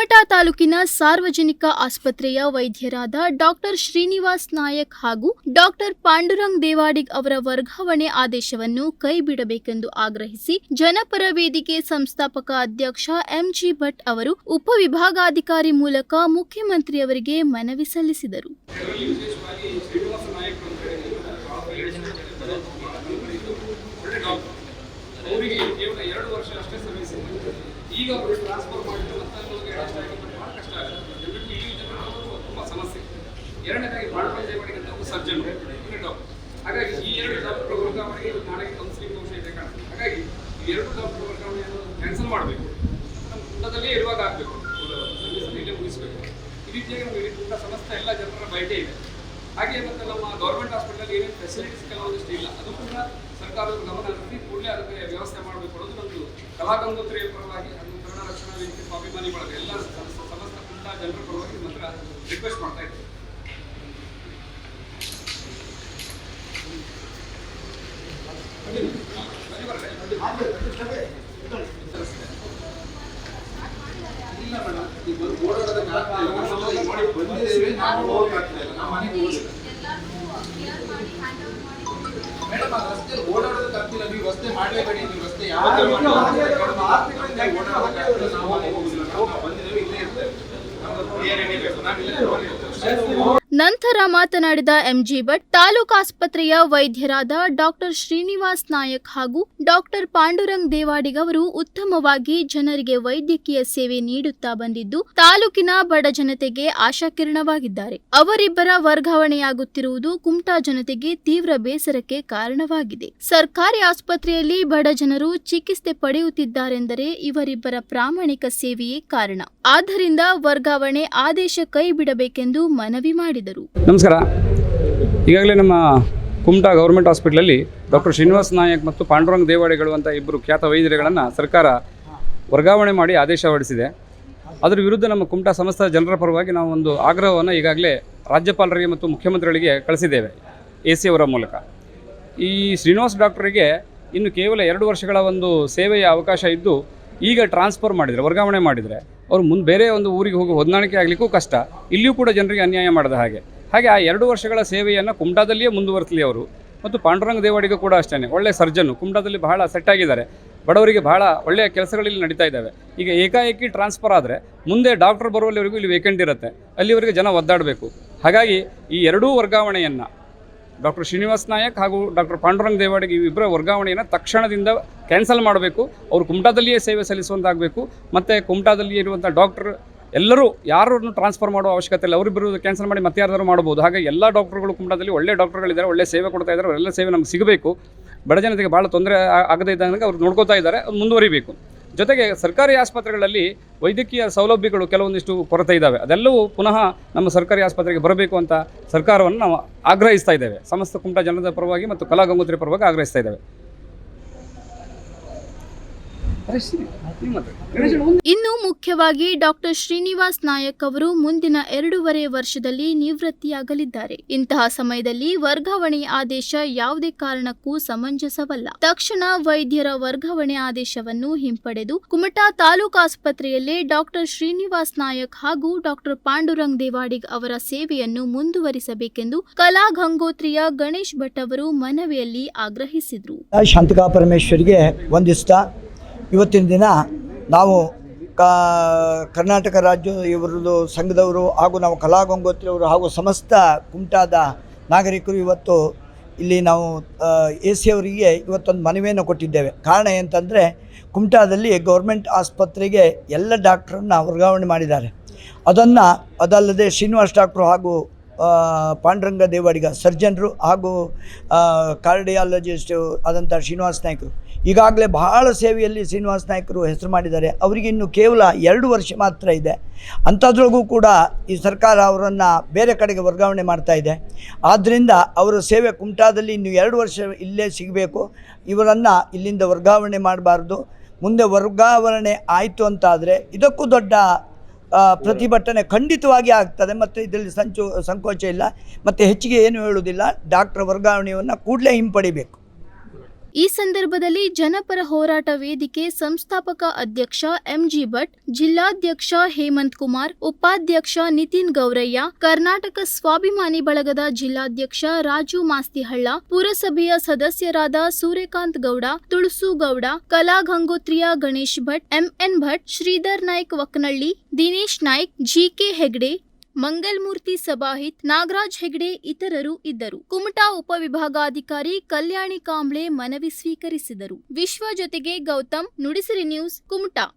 ಕುಮಟಾ ತಾಲೂಕಿನ ಸಾರ್ವಜನಿಕ ಆಸ್ಪತ್ರೆಯ ವೈದ್ಯರಾದ ಡಾಕ್ಟರ್ ಶ್ರೀನಿವಾಸ್ ನಾಯಕ್ ಹಾಗೂ ಡಾಕ್ಟರ್ ಪಾಂಡುರಂಗ್ ದೇವಾಡಿಗ್ ಅವರ ವರ್ಗಾವಣೆ ಆದೇಶವನ್ನು ಕೈಬಿಡಬೇಕೆಂದು ಆಗ್ರಹಿಸಿ ಜನಪರ ವೇದಿಕೆ ಸಂಸ್ಥಾಪಕ ಅಧ್ಯಕ್ಷ ಎಂಜಿ ಭಟ್ ಅವರು ಉಪವಿಭಾಗಾಧಿಕಾರಿ ಮೂಲಕ ಮುಖ್ಯಮಂತ್ರಿಯವರಿಗೆ ಮನವಿ ಸಲ್ಲಿಸಿದರು. ಅವರಿಗೆ ಕೇವಲ ಎರಡು ವರ್ಷ ಅಷ್ಟೇ ಈಗ ಅವರು ಟ್ರಾನ್ಸ್ಫರ್ ಮಾಡಿದ್ರೆ ಕಷ್ಟ ಆಗುತ್ತೆ ಭಾಳ ಕಷ್ಟ ಆಗುತ್ತೆ. ಜನರಿಗೆ ಈ ಜನರು ತುಂಬ ಸಮಸ್ಯೆ. ಎರಡನೇದಾಗಿ ಅಂತ ಒಬ್ಬ ಸರ್ಜನ್ ಡಾಕ್ಟರ್ ಹಾಗಾಗಿ ಈ ಎರಡು ಡಾಕ್ಟರ್ ವರ್ಗಾವಣೆಗೆ ನಾಳೆ ಕೌನ್ಸಿಲಿಂಗ್ ಅಂಶ ಇದೆ ಕಾಣುತ್ತೆ ಹಾಗಾಗಿ ಈ ಎರಡು ಡಾಕ್ಟರ್ ವರ್ಗಾವಣೆಯನ್ನು ಕ್ಯಾನ್ಸಲ್ ಮಾಡಬೇಕು. ನಮ್ಮ ಕುಟದಲ್ಲೇ ಇರುವಾಗ ಆಗಬೇಕು. ಸರ್ವಿಸ್ ಇಲ್ಲೇ ಮುಗಿಸ್ಬೇಕು. ಈ ರೀತಿಯಾಗಿ ನಮಗೆ ಸಮಸ್ಯೆ, ಎಲ್ಲ ಜನರ ಬಯಟೇ ಇದೆ. ಹಾಗೆ ಮತ್ತು ನಮ್ಮ ಗೌರ್ಮೆಂಟ್ ಹಾಸ್ಪಿಟಲ್ ಏನೇನು ಫೆಸಿಲಿಟೀಸ್ ಕೆಲವೊಂದಿಷ್ಟು ಇಲ್ಲ. ಅದು ಕೂಡ ಸರ್ಕಾರದ ಗಮನ ಹರಿಸಿ ಕೂಡಲೇ ಅದಕ್ಕೆ ವ್ಯವಸ್ಥೆ ಮಾಡಬೇಕು ಅನ್ನೋದು ನಮ್ಮದು ಕಲಾಗಂಗೋತ್ರಿಯ ಪರವಾಗಿ ಅದು ಕನ್ನಡ ರಕ್ಷಣಾ ವೇದಿಕೆ ಸ್ವಾಭಿಮಾನಿ ಬಳಗ. ಎಲ್ಲ ಸಮಸ್ತ ಕುಂಟ ಜನರ ಪರವಾಗಿ ನಿಮ್ಮ ಹತ್ರ ರಿಕ್ವೆಸ್ಟ್ ಮಾಡ್ತಾ ಇದ್ದೀವಿ ಇಲ್ಲ ಮೇಡಮ್ ಈಗ ಓಡಾಡೋದಕ್ಕೆ ಬಂದಿದ್ದೇವೆ ನಾವು ಹೋಗಕ್ಕೆ ಆಗ್ತಾ ಇಲ್ಲ ನಮ್ಮ ಮನೆಗೆ ಹೋಗಿ ಮೇಡಮ್ ಆ ರಸ್ತೆ ಓಡಾಡೋದಕ್ಕೆ ಆಗ್ತಿಲ್ಲ ನೀವು ರಸ್ತೆ ಮಾಡಲೇಬೇಡಿ ನೀವು ರಸ್ತೆ ಯಾವಾಗ ಬಂದಿದ್ದೇವೆ ಇಲ್ಲೇ ಇರ್ತೇವೆ ಕ್ಲಿಯರ್ ಏನೇ ಬೇಕು ನಂತರ ಮಾತನಾಡಿದ ಎಂಜಿ ಭಟ್, ತಾಲೂಕು ಆಸ್ಪತ್ರೆಯ ವೈದ್ಯರಾದ ಡಾಕ್ಟರ್ ಶ್ರೀನಿವಾಸ್ ನಾಯಕ್ ಹಾಗೂ ಡಾಕ್ಟರ್ ಪಾಂಡುರಂಗ್ ದೇವಾಡಿಗ ಅವರು ಉತ್ತಮವಾಗಿ ಜನರಿಗೆ ವೈದ್ಯಕೀಯ ಸೇವೆ ನೀಡುತ್ತಾ ಬಂದಿದ್ದು, ತಾಲೂಕಿನ ಬಡ ಜನತೆಗೆ ಆಶಾಕಿರಣವಾಗಿದ್ದಾರೆ. ಅವರಿಬ್ಬರ ವರ್ಗಾವಣೆಯಾಗುತ್ತಿರುವುದು ಕುಮಟಾ ಜನತೆಗೆ ತೀವ್ರ ಬೇಸರಕ್ಕೆ ಕಾರಣವಾಗಿದೆ. ಸರ್ಕಾರಿ ಆಸ್ಪತ್ರೆಯಲ್ಲಿ ಬಡ ಜನರು ಚಿಕಿತ್ಸೆ ಪಡೆಯುತ್ತಿದ್ದಾರೆಂದರೆ ಇವರಿಬ್ಬರ ಪ್ರಾಮಾಣಿಕ ಸೇವೆಯೇ ಕಾರಣ. ಆದ್ದರಿಂದ ವರ್ಗಾವಣೆ ಆದೇಶ ಕೈ ಬಿಡಬೇಕೆಂದು ಮನವಿ ಮಾಡಿದರು. ನಮಸ್ಕಾರ. ಈಗಾಗಲೇ ನಮ್ಮ ಕುಮಟಾ ಗೌರ್ಮೆಂಟ್ ಹಾಸ್ಪಿಟ್ಲಲ್ಲಿ ಡಾಕ್ಟರ್ ಶ್ರೀನಿವಾಸ್ ನಾಯಕ್ ಮತ್ತು ಪಾಂಡುರಂಗ್ ದೇವಾಡಿಗಳು ಅಂತ ಇಬ್ಬರು ಖ್ಯಾತ ವೈದ್ಯರುಗಳನ್ನು ಸರ್ಕಾರ ವರ್ಗಾವಣೆ ಮಾಡಿ ಆದೇಶ ಹೊರಡಿಸಿದೆ. ಅದರ ವಿರುದ್ಧ ನಮ್ಮ ಕುಮಟಾ ಸಮಸ್ತ ಜನರ ಪರವಾಗಿ ನಾವು ಒಂದು ಆಗ್ರಹವನ್ನು ಈಗಾಗಲೇ ರಾಜ್ಯಪಾಲರಿಗೆ ಮತ್ತು ಮುಖ್ಯಮಂತ್ರಿಗಳಿಗೆ ಕಳಿಸಿದ್ದೇವೆ, ಎ ಸಿ ಅವರ ಮೂಲಕ. ಈ ಶ್ರೀನಿವಾಸ್ ಡಾಕ್ಟರಿಗೆ ಇನ್ನು ಕೇವಲ ಎರಡು ವರ್ಷಗಳ ಒಂದು ಸೇವೆಯ ಅವಕಾಶ ಇದ್ದು ಈಗ ಟ್ರಾನ್ಸ್ಫರ್ ಮಾಡಿದರೆ, ವರ್ಗಾವಣೆ ಮಾಡಿದರೆ ಅವರು ಮುಂದೆ ಬೇರೆ ಒಂದು ಊರಿಗೆ ಹೋಗಿ ಹೊಂದಾಣಿಕೆ ಆಗಲಿಕ್ಕೂ ಕಷ್ಟ. ಇಲ್ಲಿಯೂ ಕೂಡ ಜನರಿಗೆ ಅನ್ಯಾಯ ಮಾಡಿದ ಹಾಗೆ. ಹಾಗೆ ಆ ಎರಡು ವರ್ಷಗಳ ಸೇವೆಯನ್ನು ಕುಮಟಾದಲ್ಲಿಯೇ ಮುಂದುವರಿಸಲಿ ಅವರು. ಮತ್ತು ಪಾಂಡುರಂಗ ದೇವಾಡಿಗೂ ಕೂಡ ಅಷ್ಟೇ ಒಳ್ಳೆಯ ಸರ್ಜನ್ನು. ಕುಮಟಾದಲ್ಲಿ ಬಹಳ ಸೆಟ್ ಆಗಿದ್ದಾರೆ. ಬಡವರಿಗೆ ಬಹಳ ಒಳ್ಳೆಯ ಕೆಲಸಗಳಲ್ಲಿ ನಡೀತಾ ಇದ್ದಾವೆ. ಈಗ ಏಕಾಏಕಿ ಟ್ರಾನ್ಸ್ಫರ್ ಆದರೆ ಮುಂದೆ ಡಾಕ್ಟರ್ ಬರುವಲ್ಲಿವರೆಗೂ ಇಲ್ಲಿ ವೇಕೆಂಟ್ ಇರುತ್ತೆ. ಅಲ್ಲಿವರೆಗೆ ಜನ ಒದ್ದಾಡಬೇಕು. ಹಾಗಾಗಿ ಈ ಎರಡೂ ವರ್ಗಾವಣೆಯನ್ನು ಡಾಕ್ಟರ್ ಶ್ರೀನಿವಾಸ್ ನಾಯಕ್ ಹಾಗೂ ಡಾಕ್ಟರ್ ಪಾಂಡುರಂಗ್ ದೇವಾಡಿಗೆ ಇಬ್ಬರ ವರ್ಗಾವಣೆಯನ್ನು ತಕ್ಷಣದಿಂದ ಕ್ಯಾನ್ಸಲ್ ಮಾಡಬೇಕು. ಅವರು ಕುಮಟಾದಲ್ಲಿಯೇ ಸೇವೆ ಸಲ್ಲಿಸುವಂತಾಗಬೇಕು. ಮತ್ತು ಕುಮಟಾದಲ್ಲಿ ಇರುವಂಥ ಡಾಕ್ಟರ್ ಎಲ್ಲರೂ ಯಾರನ್ನು ಟ್ರಾನ್ಸ್ಫರ್ ಮಾಡುವ ಅವಶ್ಯಕತೆ ಇಲ್ಲ. ಅವರಿಬ್ಬರು ಕ್ಯಾನ್ಸಲ್ ಮಾಡಿ ಮತ್ತೆ ಯಾರಾದರೂ ಮಾಡ್ಬೋದು ಹಾಗೆ ಎಲ್ಲ ಡಾಕ್ಟರ್ಗಳು ಕುಮಟಾದಲ್ಲಿ ಒಳ್ಳೆ ಡಾಕ್ಟರ್ಗಳಿದ್ದಾರೆ, ಒಳ್ಳೆ ಸೇವೆ ಕೊಡ್ತಾ ಇದ್ದಾರೆ, ಅವರೆಲ್ಲ ಸೇವೆ ನಮ್ಗೆ ಸಿಗಬೇಕು. ಬಡ ಜನತೆಗೆ ಭಾಳ ತೊಂದರೆ ಆಗದೇ ಇದ್ದಂಗೆ ಅವ್ರು ನೋಡ್ಕೋತಾ ಇದ್ದಾರೆ ಮುಂದುವರಿಬೇಕು. ಜೊತೆಗೆ ಸರ್ಕಾರಿ ಆಸ್ಪತ್ರೆಗಳಲ್ಲಿ ವೈದ್ಯಕೀಯ ಸೌಲಭ್ಯಗಳು ಕೆಲವೊಂದಿಷ್ಟು ಕೊರತೆ ಇದ್ದಾವೆ ಅದೆಲ್ಲವೂ ಪುನಃ ನಮ್ಮ ಸರ್ಕಾರಿ ಆಸ್ಪತ್ರೆಗೆ ಬರಬೇಕು ಅಂತ ಸರ್ಕಾರವನ್ನು ನಾವು ಆಗ್ರಹಿಸ್ತಾ ಇದ್ದೇವೆ. ಸಮಸ್ತ ಕುಮಟ ಜನದ ಪರವಾಗಿ ಮತ್ತು ಕಲಾ ಗಂಗೋತ್ರಿ ಪರವಾಗಿ ಆಗ್ರಹಿಸ್ತಾ ಇದ್ದೇವೆ. ಇನ್ನು ಮುಖ್ಯವಾಗಿ ಡಾಕ್ಟರ್ ಶ್ರೀನಿವಾಸ್ ನಾಯಕ್ ಅವರು ಮುಂದಿನ ಎರಡೂವರೆ ವರ್ಷದಲ್ಲಿ ನಿವೃತ್ತಿಯಾಗಲಿದ್ದಾರೆ. ಇಂತಹ ಸಮಯದಲ್ಲಿ ವರ್ಗಾವಣೆ ಆದೇಶ ಯಾವುದೇ ಕಾರಣಕ್ಕೂ ಸಮಂಜಸವಲ್ಲ. ತಕ್ಷಣ ವೈದ್ಯರ ವರ್ಗಾವಣೆ ಆದೇಶವನ್ನು ಹಿಂಪಡೆದು ಕುಮಟಾ ತಾಲೂಕು ಆಸ್ಪತ್ರೆಯಲ್ಲೇ ಡಾಕ್ಟರ್ ಶ್ರೀನಿವಾಸ್ ನಾಯಕ್ ಹಾಗೂ ಡಾಕ್ಟರ್ ಪಾಂಡುರಂಗ್ ದೇವಾಡಿಗ್ ಅವರ ಸೇವೆಯನ್ನು ಮುಂದುವರಿಸಬೇಕೆಂದು ಕಲಾ ಗಂಗೋತ್ರಿಯ ಗಣೇಶ್ ಭಟ್ ಅವರು ಮನವಿಯಲ್ಲಿ ಆಗ್ರಹಿಸಿದರು. ಶಾಂತಿಕಾ ಪರಮೇಶ್ವರಿಗೆ ವಂದಿಸ್ತಾ ಇವತ್ತಿನ ದಿನ ನಾವು ಕರ್ನಾಟಕ ರಾಜ್ಯ ಇವರದು ಸಂಘದವರು ಹಾಗೂ ನಾವು ಕಲಾ ಗಂಗೋತ್ರಿಯವರು ಹಾಗೂ ಸಮಸ್ತ ಕುಮಟಾದ ನಾಗರಿಕರು ಇವತ್ತು ಇಲ್ಲಿ ನಾವು ಎ ಸಿ ಅವರಿಗೆ ಇವತ್ತೊಂದು ಮನವಿಯನ್ನು ಕೊಟ್ಟಿದ್ದೇವೆ. ಕಾರಣ ಏನಂತಂದರೆ ಕುಮಟಾದಲ್ಲಿ ಗೌರ್ಮೆಂಟ್ ಆಸ್ಪತ್ರೆಗೆ ಎಲ್ಲ ಡಾಕ್ಟ್ರನ್ನ ವರ್ಗಾವಣೆ ಮಾಡಿದ್ದಾರೆ. ಅದನ್ನು, ಅದಲ್ಲದೆ ಶ್ರೀನಿವಾಸ್ ಡಾಕ್ಟ್ರು ಹಾಗೂ ಪಾಂಡುರಂಗ ದೇವಾಡಿಗ, ಸರ್ಜನ್ರು ಹಾಗೂ ಕಾರ್ಡಿಯಾಲಜಿಸ್ಟು ಆದಂಥ ಶ್ರೀನಿವಾಸ್ ನಾಯ್ಕರು. ಈಗಾಗಲೇ ಬಹಳ ಸೇವೆಯಲ್ಲಿ ಶ್ರೀನಿವಾಸ್ ನಾಯಕರು ಹೆಸರು ಮಾಡಿದ್ದಾರೆ. ಅವರಿಗೆ ಇನ್ನು ಕೇವಲ ಎರಡು ವರ್ಷ ಮಾತ್ರ ಇದೆ. ಅಂಥದ್ರೊಳಗೂ ಕೂಡ ಈ ಸರ್ಕಾರ ಅವರನ್ನು ಬೇರೆ ಕಡೆಗೆ ವರ್ಗಾವಣೆ ಮಾಡ್ತಾ ಇದೆ. ಆದ್ದರಿಂದ ಅವರ ಸೇವೆ ಕುಮಟಾದಲ್ಲಿ ಇನ್ನು ಎರಡು ವರ್ಷ ಇಲ್ಲೇ ಸಿಗಬೇಕು. ಇವರನ್ನು ಇಲ್ಲಿಂದ ವರ್ಗಾವಣೆ ಮಾಡಬಾರ್ದು. ಮುಂದೆ ವರ್ಗಾವಣೆ ಆಯಿತು ಅಂತಾದರೆ ಇದಕ್ಕೂ ದೊಡ್ಡ ಪ್ರತಿಭಟನೆ ಖಂಡಿತವಾಗಿ ಆಗ್ತದೆ. ಮತ್ತು ಇದರಲ್ಲಿ ಸಂಚು, ಸಂಕೋಚ ಇಲ್ಲ. ಮತ್ತು ಹೆಚ್ಚಿಗೆ ಏನು ಹೇಳುವುದಿಲ್ಲ. ಡಾಕ್ಟರ್ ವರ್ಗಾವಣೆಯನ್ನು ಕೂಡಲೇ ಹಿಂಪಡಿಬೇಕು. ಈ ಸಂದರ್ಭದಲ್ಲಿ ಜನಪರ ಹೋರಾಟ ವೇದಿಕೆ ಸಂಸ್ಥಾಪಕ ಅಧ್ಯಕ್ಷ ಎಂಜಿ ಭಟ್, ಜಿಲ್ಲಾಧ್ಯಕ್ಷ ಹೇಮಂತ್ ಕುಮಾರ್, ಉಪಾಧ್ಯಕ್ಷ ನಿತಿನ್ ಗೌರಯ್ಯ, ಕರ್ನಾಟಕ ಸ್ವಾಭಿಮಾನಿ ಬಳಗದ ಜಿಲ್ಲಾಧ್ಯಕ್ಷ ರಾಜು ಮಾಸ್ತಿಹಳ್ಳ, ಪುರಸಭೆಯ ಸದಸ್ಯರಾದ ಸೂರ್ಯಕಾಂತ್ ಗೌಡ, ತುಳಸು ಗೌಡ, ಕಲಾ ಗಂಗೋತ್ರಿಯ ಗಣೇಶ್ ಭಟ್, ಎಂಎನ್ ಭಟ್, ಶ್ರೀಧರ್ ನಾಯ್ಕ್ ವಕ್ನಳ್ಳಿ, ದಿನೇಶ್ ನಾಯ್ಕ್, ಜಿಕೆ ಹೆಗ್ಡೆ ಮಂಗಲ್ಮೂರ್ತಿ ಸಬಾಹಿತ್ ನಾಗರಾಜ್ ಹೆಗ್ಡೆ ಇತರರು ಇದ್ದರು. ಕುಮಟಾ ಉಪವಿಭಾಗಾಧಿಕಾರಿ ಕಲ್ಯಾಣಿ ಕಾಂಬ್ಳೆ ಮನವಿ ಸ್ವೀಕರಿಸಿದರು. ವಿಶ್ವ ಜೊತೆಗೆ ಗೌತಮ್, ನುಡಿಸಿರಿ ನ್ಯೂಸ್, ಕುಮಟಾ.